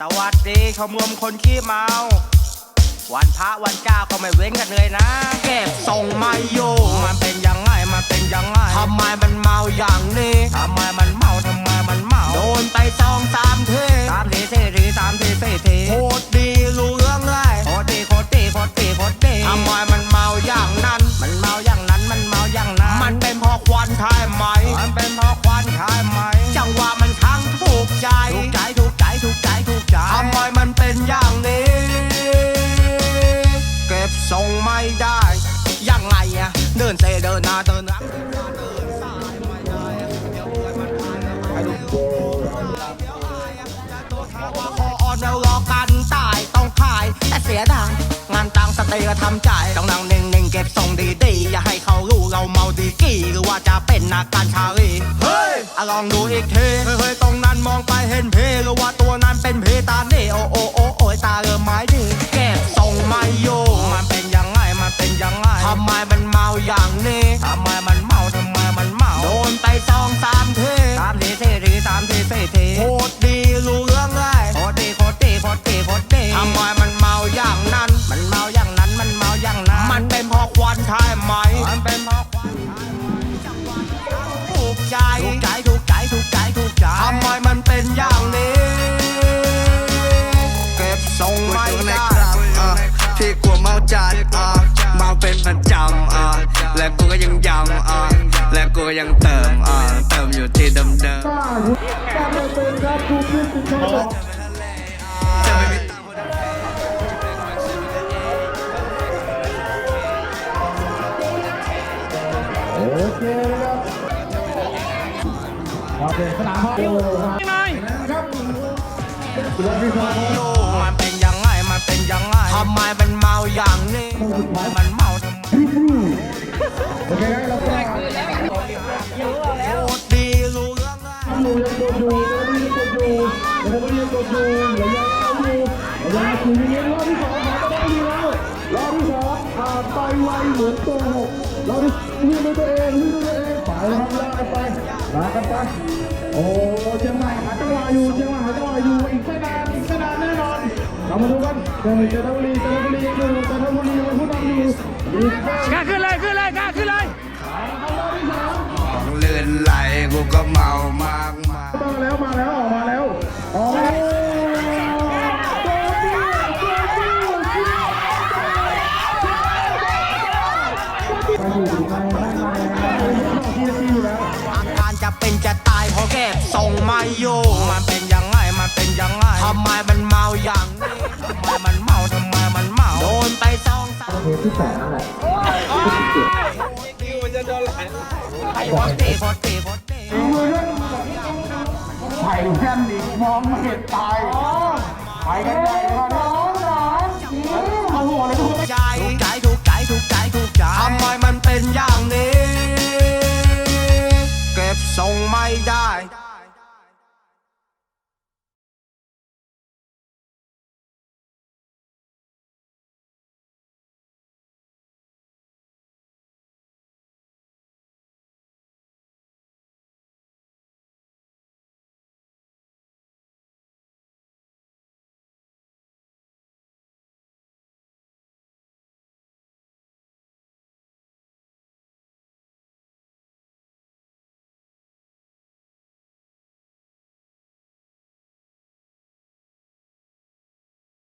สวัสดีชมรมคนขี้เมา วันพระวันเจ้าก็ไม่เว้นกันเลยนะ เก็บส่งไม่อยู่มันเป็นยังไงมันเป็นยังไงทำไมมันเมาอย่างนี้ทำไมมันเมาทำไมมันเมา โดนไปสองสามทีสามทีสี่ทีสามทีสี่ทีโคตรดีรู้ เป็นอย่างนี้ เก็บทรงไม่ได้ ยังไงอะเดินเซเดินนาเดินหลังเท้าคออ่อนมันตายอะให้ดูเดี๋ยวอายอะจะโดนหานแล้วรอกันตายต้องขาย แต่เสียดายงานตังสเตย์ก็ทำใจต้องนั่งนิ่งๆเก็บทรงดีๆอย่าให้เขารู้เราเมาดีกี่หรือว่าจะเป็นนักการชาลีเฮ้ยลองดูอีกทีเฮ้ยตรงนั้นมองไปเห็นเพหรือว่าต เป็นเพตาเน่โอโอโอโอยตาเออไม้ดีแก็บทรงไม่โยมันเป็นยังไงมันเป็นยังไงทำไมมันเมาอย่างนี้ทำไมมันเมาทำไมมันเมาโดนไปสองสามเทสามเทเทสามเทเทเทโคตร ป็นประจำอะและกูก็ยังย้ำอะและกูก็ยังเติมอะเติมอยู่ที่เดิมเดิมจะไม่มีตังค์โอเคนะครับโอเคสนามพ่อโอ้นะครับรอบที่สองโยมันเป็นยังไงมันเป็นยังไงทำไมมันเมาอย่างนี้มัน ยังอยู่ยังรอบที่สองมาก็ได้ดีแล้วรอบที่สองผ่านไปไวเหมือนโกหกรอบที่วิ่งด้วยตัวเองวิ่งด้วยตัวเองไปนะครับลากกันไปลากกันไปโอ้เชียงใหม่หาจังหวะอยู่เชียงใหม่หาจังหวะอยู่อีกไม่นานอีกไม่นานแน่นอนเรามาดูกันเชียงใหม่จันทบุรีจันทบุรีอยู่จันทบุรีเป็นผู้นำอยู่อีกแค่กล้าขึ้นเลยขึ้นเลยกล้าขึ้นเลยเลื่อนไหลกูก็เมามากมายมาแล้วมาแล้วออก เป็นจะตายเพราะเก็บทรงไม่อยู่มันเป็นยังไงมันเป็นยังไงทำไมมันเมาอย่างนี้ทำไมมันเมาทำไมมันเมาโดนไปสองสามเทปที่แปดนั่นแหละไอ้โคตรดีโคตรดีโคตรดีไผ่แค่นอีกมองไม่เห็นตายไปกันใหญ่แล้วน้องน้องเอาหัวเลยทุกใจถูกใจถูกใจถูกใจถูกใจทำไมมันเป็นอย่างนี้